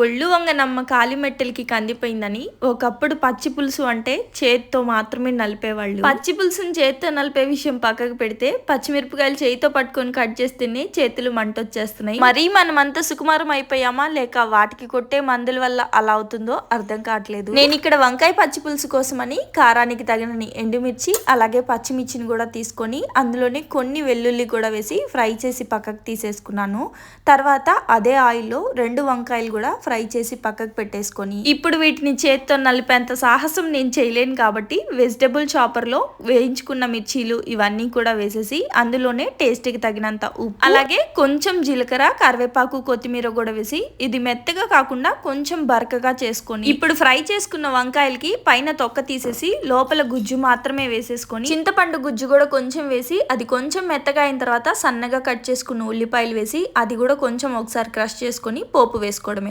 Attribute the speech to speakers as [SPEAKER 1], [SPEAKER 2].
[SPEAKER 1] ఒళ్ళు వంగనమ్మ కాలిమెట్టెలకి కందిపోయిందని ఒకప్పుడు పచ్చి పులుసు అంటే చేత్తో మాత్రమే నలిపేవాళ్ళు. పచ్చి పులుసుని చేత్తో నలిపే విషయం పక్కకు పెడితే పచ్చిమిరపకాయలు చేయితో పట్టుకొని కట్ చేస్తేనే చేతులు మంటొచ్చేస్తున్నాయి. మరీ మనమంతా సుకుమారం అయిపోయామా లేక వాటికి కొట్టే మందుల వల్ల అలా అవుతుందో అర్థం కావట్లేదు. నేను ఇక్కడ వంకాయ పచ్చి పులుసు కోసమని కారానికి తగినని ఎండుమిర్చి అలాగే పచ్చిమిర్చిని కూడా తీసుకొని అందులోనే కొన్ని వెల్లుల్లి కూడా వేసి ఫ్రై చేసి పక్కకు తీసేసుకున్నాను. తర్వాత అదే ఆయిల్లో రెండు వంకాయలు కూడా ఫ్రై చేసి పక్కకు పెట్టేసుకొని ఇప్పుడు వీటిని చేత్తో నలిపేంత సాహసం నేను చేయలేను కాబట్టి వెజిటబుల్ చాపర్లో వేయించుకున్న మిర్చీలు ఇవన్నీ కూడా వేసేసి అందులోనే టేస్ట్కి తగినంత ఉప్పు అలాగే కొంచెం జీలకర్ర కరివేపాకు కొత్తిమీర కూడా వేసి ఇది మెత్తగా కాకుండా కొంచెం బరకగా చేసుకొని ఇప్పుడు ఫ్రై చేసుకున్న వంకాయలకి పైన తొక్క తీసేసి లోపల గుజ్జు మాత్రమే వేసేసుకొని చింతపండు గుజ్జు కూడా కొంచెం వేసి అది కొంచెం మెత్తగా అయిన తర్వాత సన్నగా కట్ చేసుకున్న ఉల్లిపాయలు వేసి అది కూడా కొంచెం ఒకసారి క్రష్ చేసుకొని పోపు వేసుకోవడమే.